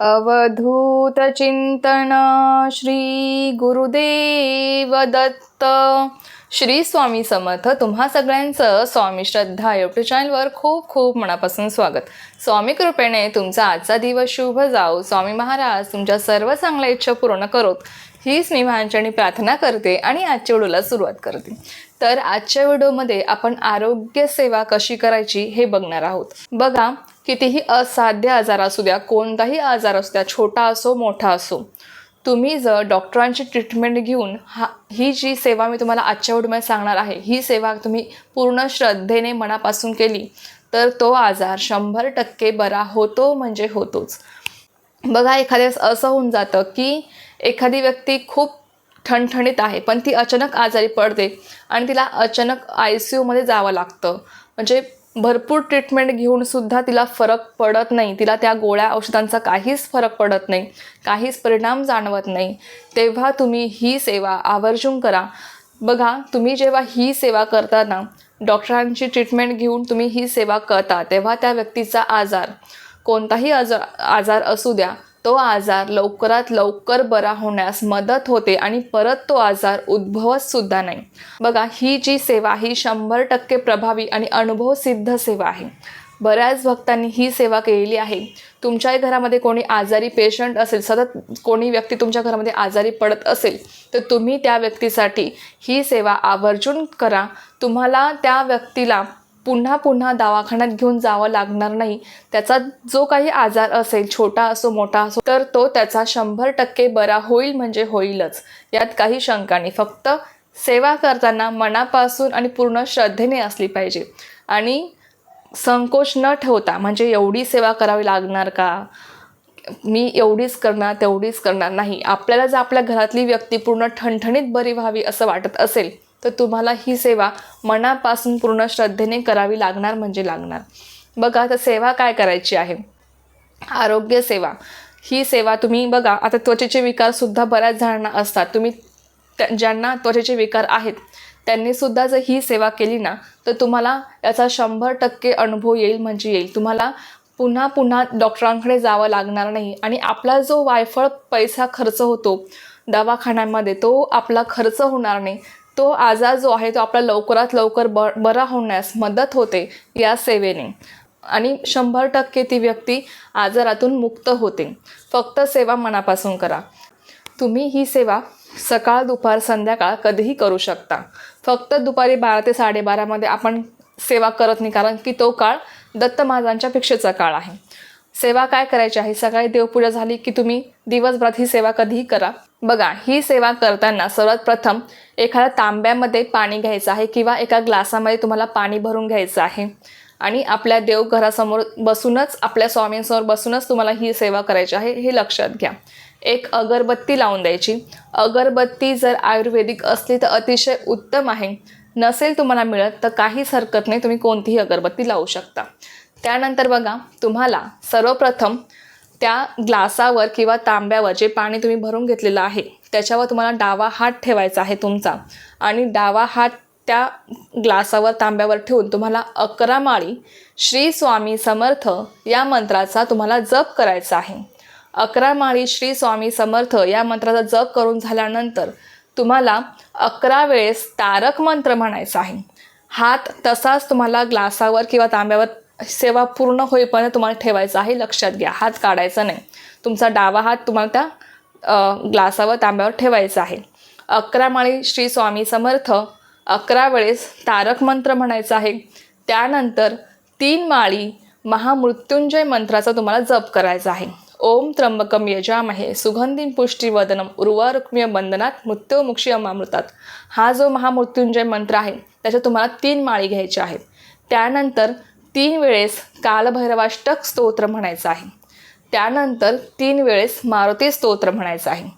अवधूत चिंतन श्री गुरुदेव दत्त श्री स्वामी समर्थ तुम्हा सगळ्यांचं स्वामी श्रद्धा युट्यूब चॅनलवर खूप खूप मनापासून स्वागत. स्वामी कृपेने तुमचा आजचा दिवस शुभ जाऊ स्वामी महाराज तुमच्या सर्व चांगल्या इच्छा पूर्ण करोत. हीच मी माझ्याने प्रार्थना करते आणि आजच्या व्हिडिओला सुरुवात करते. तर आजच्या व्हिडिओमध्ये आपण आरोग्य सेवा कशी करायची हे बघणार आहोत. बघा कितीही असाध्य आजार असू द्या कोणताही आजार असू द्या छोटा असो मोठा असो तुम्ही जर डॉक्टरांची ट्रीटमेंट घेऊन हा ही जी सेवा मी तुम्हाला आजच्या व्हिडिओमध्ये सांगणार आहे ही सेवा तुम्ही पूर्ण श्रद्धेने मनापासून केली तर तो आजार शंभर टक्के बरा होतो म्हणजे होतोच. बघा एखाद्यास असं होऊन जातं की एखादी व्यक्ती खूप ठणठणीत आहे पण ती अचानक आजारी पडते आणि तिला अचानक आय सी यूमध्ये जावं लागतं. म्हणजे भरपूर ट्रीटमेंट घेऊन सुद्धा तिला फरक पडत नाही. तिला त्या गोळ्या औषधांचा काहीच फरक पडत नाही. काहीच परिणाम जाणवत नाही. तेव्हा तुम्ही ही सेवा आवर्जून करा. बघा तुम्ही जेव्हा ही सेवा करताना डॉक्टरांची ट्रीटमेंट घेऊन तुम्ही ही सेवा करता तेव्हा त्या व्यक्तीचा आजार कोणताही आजार आजार असू द्या तो आजार लवकरात लवकर बरा होण्यास मदत होते आणि परत तो आजार उद्भवत सुद्धा नाही. बघा ही जी सेवा ही शंभर टक्के प्रभावी आणि अनुभव सिद्ध सेवा आहे. बऱ्याच भक्तांनी ही सेवा केलेली आहे. तुमच्याही घरामध्ये कोणी आजारी पेशंट असेल सतत कोणी व्यक्ती तुमच्या घरामध्ये आजारी पडत असेल तर तुम्ही त्या व्यक्तीसाठी ही सेवा आवर्जून करा. तुम्हाला त्या व्यक्तीला पुन्हा पुन्हा दवाखान्यात घेऊन जावं लागणार नाही. त्याचा जो काही आजार असेल छोटा असो मोठा असो तर तो त्याचा शंभर टक्के बरा होईल म्हणजे होईलच. यात काही शंका नाही. फक्त सेवा करताना मनापासून आणि पूर्ण श्रद्धेने असली पाहिजे. आणि संकोच न ठेवता म्हणजे एवढी सेवा करावी लागणार का? मी एवढीच करणार तेवढीच करणार नाही. आपल्याला जर आपल्या घरातली व्यक्ती पूर्ण ठणठणीत बरी व्हावी असं वाटत असेल तर तुम्हाला ही सेवा मनापासून पूर्ण श्रद्धेने करावी लागणार म्हणजे लागणार. बघा आता सेवा काय करायची आहे? आरोग्य सेवा. ही सेवा तुम्ही बघा आता त्वचेचे विकारसुद्धा बऱ्याच जणांना असतात. तुम्ही त्या- ज्यांना त्वचेचे विकार आहेत त्यांनी सुद्धा जर ही सेवा केली ना तर तुम्हाला याचा शंभर टक्के अनुभव येईल म्हणजे येईल. तुम्हाला पुन्हा पुन्हा डॉक्टरांकडे जावं लागणार नाही आणि आपला जो वायफळ पैसा खर्च होतो दवाखान्यामध्ये तो आपला खर्च होणार नाही. तो आजार जो आहे तो आपला लवकरात लवकर ब बरा होण्यास मदत होते या सेवेने. आणि शंभर टक्के ती व्यक्ती आजारातून मुक्त होते. फक्त सेवा मनापासून करा. तुम्ही ही सेवा सकाळ दुपार संध्याकाळ कधीही करू शकता. फक्त दुपारी बारा ते साडेबारामध्ये आपण सेवा करत नाही कारण की तो काळ दत्त महाराजांच्या भिक्षेचा काळ आहे. सेवा काय करायची आहे? सकाळी देवपूजा झाली की तुम्ही दिवसभरात ही सेवा कधीही करा. बघा ही सेवा करताना सर्वात प्रथम एखाद्या तांब्यामध्ये पाणी घ्यायचं आहे किंवा एका ग्लासामध्ये तुम्हाला पाणी भरून घ्यायचं आहे. आणि आपल्या देवघरासमोर बसूनच आपल्या स्वामींसमोर बसूनच तुम्हाला ही सेवा करायची आहे हे लक्षात घ्या. एक अगरबत्ती लावून द्यायची. अगरबत्ती जर आयुर्वेदिक असली तर अतिशय उत्तम आहे. नसेल तुम्हाला मिळत तर काहीच हरकत नाही तुम्ही कोणतीही अगरबत्ती लावू शकता. त्यानंतर बघा तुम्हाला सर्वप्रथम त्या ग्लासावर किंवा तांब्यावर जे पाणी तुम्ही भरून घेतलेलं आहे त्याच्यावर तुम्हाला डावा हात ठेवायचा आहे तुमचा. आणि डावा हात त्या ग्लासावर तांब्यावर ठेवून तुम्हाला अकरा माळी श्री स्वामी समर्थ या मंत्राचा तुम्हाला जप करायचा आहे. अकरा माळी श्री स्वामी समर्थ या मंत्राचा जप करून झाल्यानंतर तुम्हाला अकरा वेळेस तारक मंत्र म्हणायचा आहे. हात तसाच तुम्हाला ग्लासावर किंवा तांब्यावर सेवा पूर्ण होईपर्यंत तुम्हाला ठेवायचं आहे लक्षात घ्या. हात काढायचा नाही. तुमचा डावा हात तुम्हाला त्या ग्लासावर तांब्यावर ठेवायचा आहे. अकरा माळी श्री स्वामी समर्थ अकरा वेळेस तारक मंत्र म्हणायचा आहे. त्यानंतर तीन माळी महामृत्युंजय मंत्राचा तुम्हाला जप करायचा आहे. ओम त्र्यंबकम यजामहे. सुगंधीन पुष्टीवदनम उर्वारुक्मिय बंधनात मृत्युमुक्षी अमामृतात. हा जो महामृत्युंजय मंत्र आहे त्याच्या तुम्हाला तीन माळी घ्यायच्या आहेत. त्यानंतर तीन वेळेस कालभैरवाष्टक स्तोत्र म्हणायचं आहे. त्यानंतर तीन वेळेस मारुती स्तोत्र म्हणायचं आहे.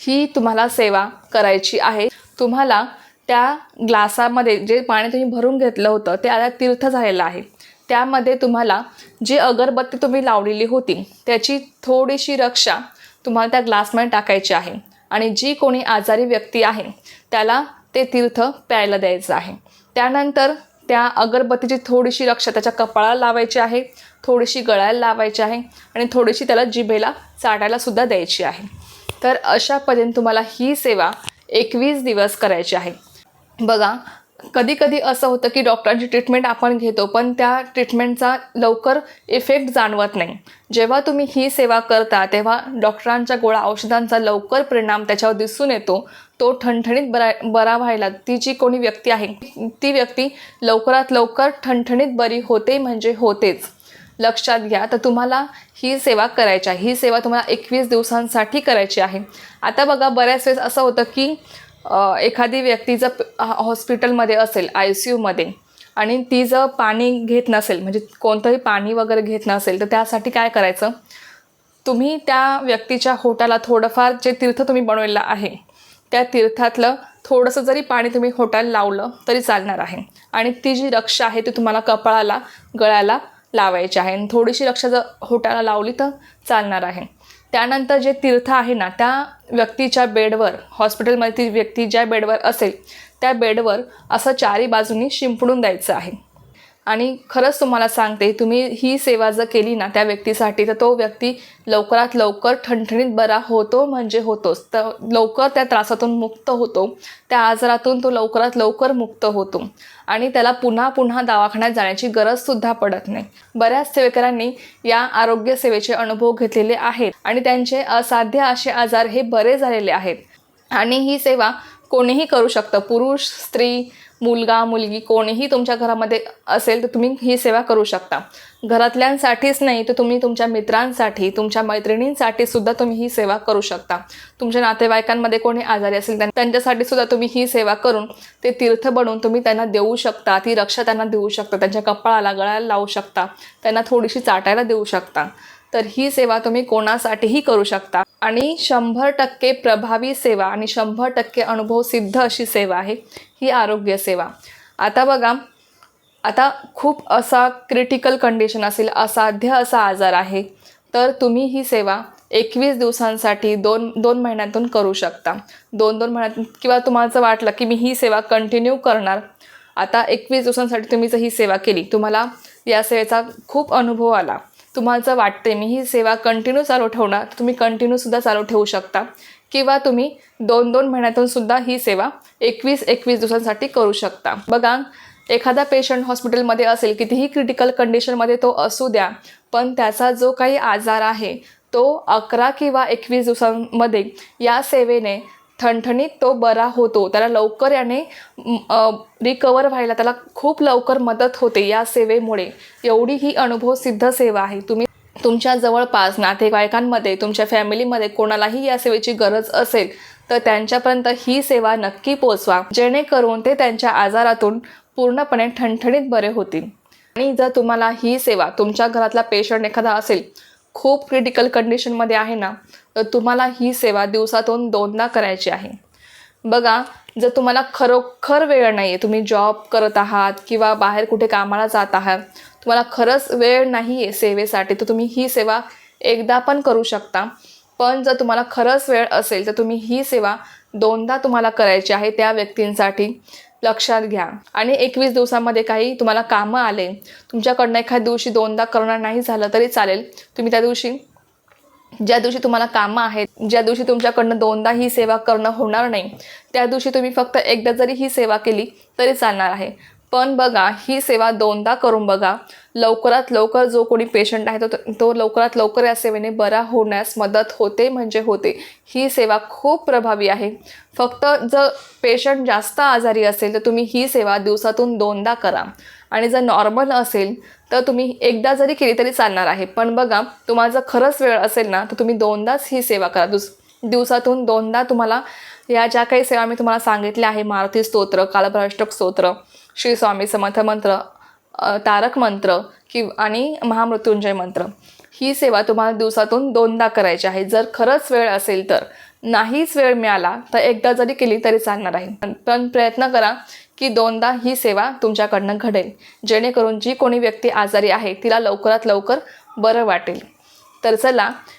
ही तुम्हाला सेवा करायची आहे. तुम्हाला त्या ग्लासामध्ये जे पाणी तुम्ही भरून घेतलं होतं ते आता तीर्थ झालेलं आहे. त्यामध्ये तुम्हाला जी अगरबत्ती तुम्ही लावलेली होती त्याची थोडीशी रक्षा तुम्हाला त्या ग्लासमध्ये टाकायची आहे. आणि जी कोणी आजारी व्यक्ती आहे त्याला ते तीर्थ प्यायला द्यायचं आहे. त्यानंतर त्या अगरबत्तीची थोडीशी रक्षा त्याच्या कपाळाला लावायची आहे थोडीशी गळ्याला लावायची आहे आणि थोडीशी त्याला जिभेला चाटायलासुद्धा द्यायची आहे. तर अशा पद्धतीने तुम्हाला ही सेवा एकवीस दिवस करायची आहे. बघा कधी कधी असं होतं की डॉक्टरांची ट्रीटमेंट आपण घेतो पण त्या ट्रीटमेंटचा लवकर इफेक्ट जाणवत नाही. जेव्हा तुम्ही ही सेवा करता तेव्हा डॉक्टरांच्या गोळ्या औषधांचा लवकर परिणाम त्याच्यावर दिसून येतो. तो ठणठणीत बरा बरा व्हायला ती जी कोणी व्यक्ती आहे ती व्यक्ती लवकरात लवकर ठणठणीत बरी होते म्हणजे होतेच. लक्षात घ्या तर तुम्हाला ही सेवा करायची आहे. ही सेवा तुम्हाला एकवीस दिवसांसाठी करायची आहे. आता बघा बऱ्याच वेळेस असं होतं की एखादी व्यक्ती जर हॉस्पिटलमध्ये असेल आय सी यूमध्ये आणि ती जर पाणी घेत नसेल म्हणजे कोणतंही पाणी वगैरे घेत नसेल तर त्यासाठी काय करायचं? तुम्ही त्या व्यक्तीच्या होटाला थोडंफार जे तीर्थ तुम्ही बनवलेलं आहे त्या तीर्थातलं थोडंसं जरी पाणी तुम्ही होटाला लावलं तरी चालणार आहे. आणि ती जी रक्षा आहे ती तुम्हाला कपाळाला गळ्याला लावायची आहे. आणि थोडीशी लक्ष जर होटाला लावली तर चालणार आहे. त्यानंतर जे तीर्थ आहे ना त्या व्यक्तीच्या बेडवर हॉस्पिटलमध्ये ती व्यक्ती ज्या बेडवर असेल त्या बेडवर असं चारी बाजूनी शिंपडून द्यायचं आहे. आणि खरंच तुम्हाला सांगते तुम्ही ही सेवा जर केली ना त्या व्यक्तीसाठी तर तो व्यक्ती लवकरात लवकर ठणठणीत बरा होतो म्हणजे होतोच. तर लवकर त्या त्रासातून मुक्त होतो त्या आजारातून तो लवकरात लवकर मुक्त होतो आणि त्याला पुन्हा पुन्हा दवाखान्यात जाण्याची गरजसुद्धा पडत नाही. बऱ्याच सेवेकरांनी या आरोग्य सेवेचे अनुभव घेतलेले आहेत आणि त्यांचे असाध्य असे आजार हे बरे झालेले आहेत. आणि ही सेवा कोणीही करू शकतं पुरुष स्त्री मुलगा मुलगी कोणीही तुमच्या घरामध्ये असेल तर तुम्ही ही सेवा करू शकता. घरातल्यांसाठीच नाही तर तुम्ही तुमच्या मित्रांसाठी तुमच्या मैत्रिणींसाठी सुद्धा तुम्ही ही सेवा करू शकता. तुमच्या नातेवाईकांमध्ये कोणी आजारी असेल त्यांच्यासाठी सुद्धा तुम्ही ही सेवा करून ते तीर्थ बनवून तुम्ही त्यांना देऊ शकता. ती रक्षा त्यांना देऊ शकता. त्यांच्या कपाळाला गळ्याला लावू शकता. त्यांना थोडीशी चाटायला देऊ शकता. तर ही सेवा तुम्ही कोणासाठीही करू शकता. आणि शंभर टक्के प्रभावी सेवा आणि शंभर टक्के अनुभव सिद्ध अशी सेवा आहे. ही आरोग्य सेवा. आता बघा आता खूप असा क्रिटिकल कंडिशन असेल असाध्य असा आजार आहे तर तुम्ही ही सेवा एकवीस दिवसांसाठी दोन दोन महिन्यातून करू शकता. दोन दोन महिन्यातून किंवा तुम्हाला जर वाटलं की मी ही सेवा कंटिन्यू करणार आता एकवीस दिवसांसाठी तुम्ही जर ही सेवा केली तुम्हाला या सेवेचा खूप अनुभव आला. तुम्हाला जर वाटते मी ही सेवा कंटिन्यू चालू ठेवणार तुम्ही कंटिन्यूसुद्धा चालू ठेवू शकता. किंवा तुम्ही दोन दोन महिन्यातून सुद्धा ही सेवा एकवीस एकवीस दिवसांसाठी करू शकता. बघा एखादा पेशंट हॉस्पिटलमध्ये असेल कितीही क्रिटिकल कंडिशनमध्ये तो असू द्या पण त्याचा जो काही आजार आहे तो अकरा किंवा एकवीस दिवसांमध्ये या सेवेने ठणठणीत तो बरा होतो. त्याला लवकर याने रिकवर व्हायला त्याला खूप लवकर मदत होते या सेवेमुळे. एवढी ही अनुभव सिद्ध सेवा आहे. तुम्ही तुमच्या जवळपास नातेवाईकांमध्ये तुमच्या फॅमिलीमध्ये कोणालाही या सेवेची गरज असेल तर त्यांच्यापर्यंत ही सेवा नक्की पोचवा. जेणेकरून ते त्यांच्या आजारातून पूर्णपणे ठणठणीत बरे होतील. आणि जर तुम्हाला ही सेवा तुमच्या घरातला पेशंट एखादा असेल खूप क्रिटिकल कंडिशनमध्ये आहे ना तर तुम्हाला ही सेवा दिवसातून दोनदा करायची आहे. बघा जर तुम्हाला खरोखर वेळ नाही आहे तुम्ही जॉब करत आहात किंवा बाहेर कुठे कामाला जात आहात तुम्हाला खरंच वेळ नाही आहे सेवेसाठी तर तुम्ही ही सेवा एकदा पण करू शकता. पण जर तुम्हाला खरंच वेळ असेल तर तुम्ही ही सेवा दोनदा तुम्हाला करायची आहे त्या व्यक्तींसाठी. लक्षात घ्या. आणि एकवीस दिवसामध्ये काही तुम्हाला कामं आले तुमच्याकडनं एखाद्या दिवशी दोनदा करणं नाही झालं तरी चालेल. तुम्ही त्या दिवशी ज्या दिवशी तुम्हाला कामं आहेत ज्या दिवशी तुमच्याकडनं दोनदा ही सेवा करणं होणार नाही त्या दिवशी तुम्ही फक्त एकदा जरी ही सेवा केली तरी चालणार आहे. पण बघा ही सेवा दोनदा करून बघा. लवकरात लवकर जो कोणी पेशंट आहे तो तो लवकरात लवकर या सेवेने बरा होण्यास मदत होते म्हणजे होते. ही सेवा खूप प्रभावी आहे. फक्त जर पेशंट जास्त आजारी असेल तर तुम्ही ही सेवा दिवसातून दोनदा करा. आणि जर नॉर्मल असेल तर तुम्ही एकदा जरी केली तरी चालणार आहे. पण बघा तुम्हाला जर खरंच वेळ असेल ना तर तुम्ही दोनदाच ही सेवा करा. दुस दिवसातून दोनदा तुम्हाला या ज्या काही सेवा मी तुम्हाला सांगितल्या आहे मारुती स्तोत्र कालभ्रष्टक स्तोत्र श्री स्वामी समर्थ मंत्र तारक मंत्र कि आणि महामृत्युंजय मंत्र. ही सेवा तुम्हाला दिवसातून दोनदा करायची आहे. जर खरंच वेळ असेल तर. नाहीच वेळ मिळाला तर एकदा जरी केली तरी चालणार आहे. पण- पण प्रयत्न करा की दोनदा ही सेवा तुमच्याकडनं घडेल. जेणेकरून जी कोणी व्यक्ती आजारी आहे तिला लवकरात लवकर बरं वाटेल. तर चला